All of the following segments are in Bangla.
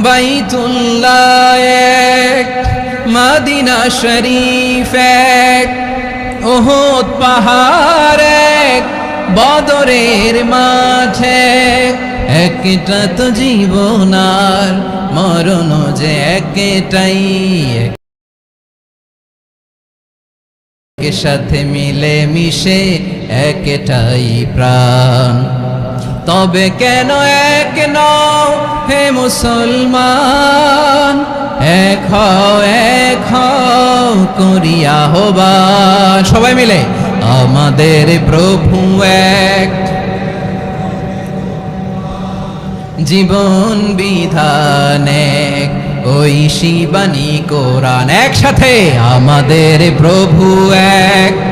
বাইতুল্লাহ এক, মাদিনা শরীফ এক ওহদ পাহাড় এক, বদরের মাঠে একটা তো জীবনার মরণ যে একটাই। সাথে মিলে মিশে একটাই প্রাণ। তবে কেন এক নও হে মুসলমান? এক এক করিয়া হবা সবাই মিলে আমাদের প্রভু এক। জীবন বিধান এক, ওই শিবানী কোরআন। একসাথে আমাদের প্রভু এক।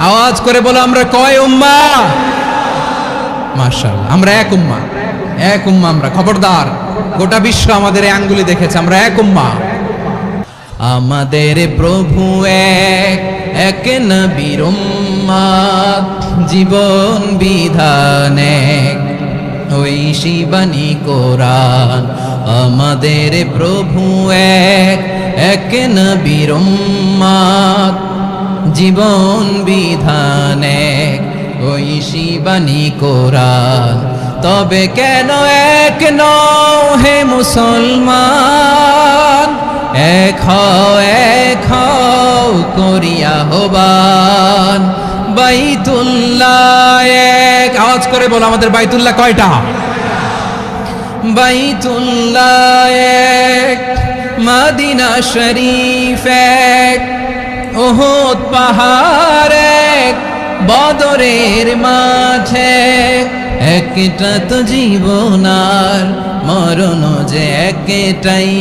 আওয়াজ করে বলো, আমরা কয় উম্মা? মার্শাল আমরা এক উম্মা। এক উম্মা আমরা, খবরদার। গোটা বিশ্ব আমাদের আঙ্গুলি দেখেছে, আমরা এক উম্মা। আমাদের প্রভু এক এক নবীর জীবন বিধান এক, ওই শিবানী কোরআন। আমাদের প্রভু এক এক নবীর জীবন বিধান, ওই শিবানী কোরআন তবে কেন এক নও হে মুসলমান? এক এক করিয়া হবান বাইতুল্লাহ এক। আওয়াজ করে বলো আমাদের বাইতুল্লাহ কয়টা? বাইতুল্লাহ এক, মাদিনা শরীফ এক। ওহদ পাহাড়, বদরের মাঝে। একটা তো জীবনার মরণ যে একটাই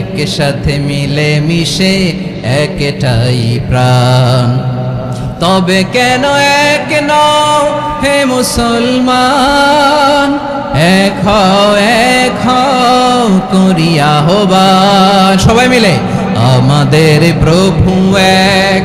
এক সাথে মিলে মিশে একটাই প্রাণ। তবে কেন এক নও হে মুসলমান? এক এক করিয়া হবা সবাই মিলে, আমাদের প্রভু এক।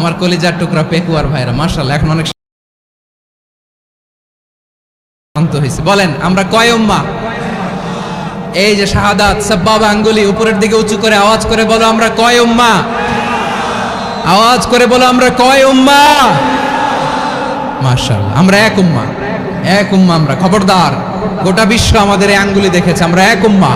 আমার কলিজার টুকরা পেকুয়ার ভাইরা মার্শাল এখন অনেক শান্ত হয়েছে। বলেন, আমরা কয় এই যে শাহাদাত, সাব্বাব আঙ্গুলি, উপরের দিকে উঁচু করে আওয়াজ করে বলো আমরা কয় উম্মা? আওয়াজ করে বলো আমরা কয় উম্মা? মার্শাল আমরা এক উম্মা। এক উম্মা আমরা, খবরদার। গোটা বিশ্ব আমাদের এই আঙ্গুলি দেখেছে, আমরা এক উম্মা।